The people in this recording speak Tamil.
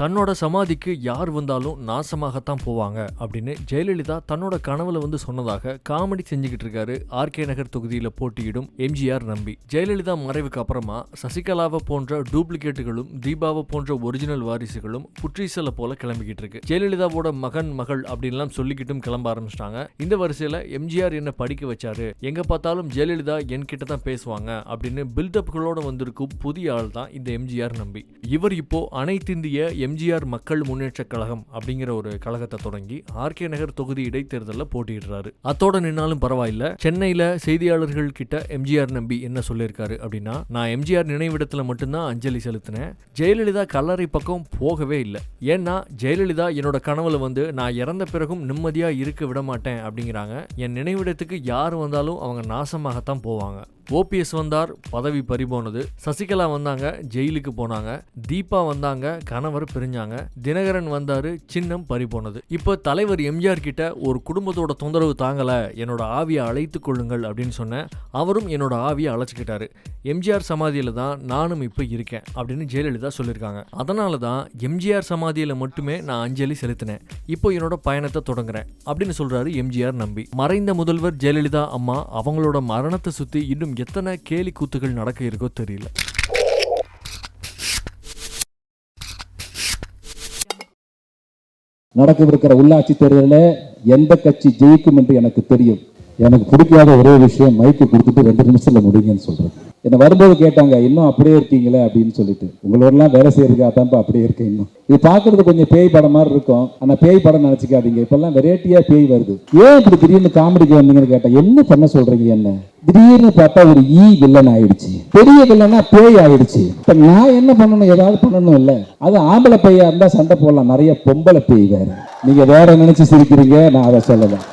தன்னோட சமாதிக்கு யார் வந்தாலும் நாசமாகத்தான் போவாங்க அப்படின்னு ஜெயலலிதா தன்னோட கனவுல வந்து சொன்னதாக காமெடி செஞ்சுக்கிட்டு இருக்காரு ஆர்கே நகர் தொகுதியில் போட்டியிடும் எம்ஜிஆர் நம்பி. ஜெயலலிதா மறைவுக்கு அப்புறமா சசிகலாவை போன்ற டூப்ளிகேட்டுகளும் தீபாவை போன்ற ஒரிஜினல் வாரிசுகளும் புற்றீசலை போல கிளம்பிக்கிட்டு இருக்கு. ஜெயலலிதாவோட மகன் மகள் அப்படின்லாம் சொல்லிக்கிட்டும் கிளம்ப ஆரம்பிச்சிட்டாங்க. இந்த வரிசையில எம்ஜிஆர் என்ன படிக்க வச்சாரு? எங்க பார்த்தாலும் ஜெயலலிதா என்கிட்ட தான் பேசுவாங்க அப்படின்னு பில்டப்களோட வந்திருக்கும் புதிய ஆள் தான் இந்த எம்ஜிஆர் நம்பி. இவர் இப்போ அனைத்திந்திய எம்ஜிஆர் மக்கள் முன்னேற்ற கழகம் அப்படிங்கிற ஒரு கழகத்தை தொடங்கி ஆர்கே நகர் தொகுதி இடைத்தேர்தலில் போட்டியிடுறாரு. அத்தோட நின்னாலும் பரவாயில்ல. சென்னையில செய்தியாளர்கள் கிட்ட எம்ஜிஆர் நம்பி என்ன சொல்லியிருக்காரு அப்படின்னா நான் எம்ஜிஆர் நினைவிடத்தில் மட்டும்தான் அஞ்சலி செலுத்தினேன். ஜெயலலிதா கல்லறை பக்கம் போகவே இல்லை. ஏன்னா ஜெயலலிதா என்னோட கனவுல வந்து நான் இறந்த பிறகும் நிம்மதியா இருக்க விட மாட்டேன் அப்படிங்கிறாங்க. என் நினைவிடத்துக்கு யார் வந்தாலும் அவங்க நாசமாகத்தான் போவாங்க. ஓபிஎஸ் வந்தார் பதவி பறிபோனது. சசிகலா வந்தாங்க ஜெயிலுக்கு போனாங்க. தீபா வந்தாங்க கணவர் பிரிஞ்சாங்க. தினகரன் வந்தாரு சின்னம் பறிபோனது. இப்போ தலைவர் எம்ஜிஆர் கிட்ட ஒரு குடும்பத்தோட தொந்தரவு தாங்கல என்னோட ஆவியை அழைத்து கொள்ளுங்கள் அப்படின்னு சொன்னேன் அவரும் என்னோட ஆவியை அழைச்சிக்கிட்டாரு. எம்ஜிஆர் சமாதியில தான் நானும் இப்போ இருக்கேன் அப்படின்னு ஜெயலலிதா சொல்லியிருக்காங்க. அதனால தான் எம்ஜிஆர் சமாதியில மட்டுமே நான் அஞ்சலி செலுத்தினேன். இப்போ என்னோட பயணத்தை தொடங்குறேன் அப்படின்னு சொல்றாரு எம்ஜிஆர் நம்பி. மறைந்த முதல்வர் ஜெயலலிதா அம்மா அவங்களோட மரணத்தை சுத்தி இன்னும் எத்தனை கேலி கூத்துகள் நடக்க இருக்கோ தெரியல. நடக்கவிருக்கிற உள்ளாட்சி தேர்தலில் எந்த கட்சி ஜெயிக்கும் என்று எனக்கு தெரியும். எனக்கு பிடிக்காத ஒரே விஷயம் மைக்கு கொடுத்துட்டு ரெண்டு நிமிஷத்தில் முடிங்கன்னு சொல்கிறேன் என்னை வரும்போது கேட்டாங்க இன்னும் அப்படியே இருக்கீங்களே? அப்படின்னு சொல்லிட்டு. உங்களோடலாம் வேலை செய்யறதுக்காக தான்ப்பா அப்படியே இருக்கேன் இன்னும். இது பார்க்கறது கொஞ்சம் பேய் படம் மாதிரி இருக்கும். ஆனால் பேய் படம் நினச்சிக்காதீங்க. இப்போல்லாம் வெரைட்டியாக பேய் வருது. ஏன் இப்படி திடீர்னு காமெடிக்கு வந்தீங்கன்னு கேட்டால் என்ன பண்ண சொல்கிறீங்க என்ன? திடீர்னு பார்த்தா ஒரு e ஈ வில்லன் ஆயிடுச்சு. பெரிய வில்லனா பேய் ஆயிடுச்சு. இப்ப நான் என்ன பண்ணணும்? ஏதாவது பண்ணணும் இல்ல. அது ஆம்பளை பையா இருந்தா சண்டை போடலாம். நிறைய பொம்பளை பேய் வேற. நீங்க வேற நினைச்சு சிரிக்கிறீங்க நான் அதை சொல்லலாம்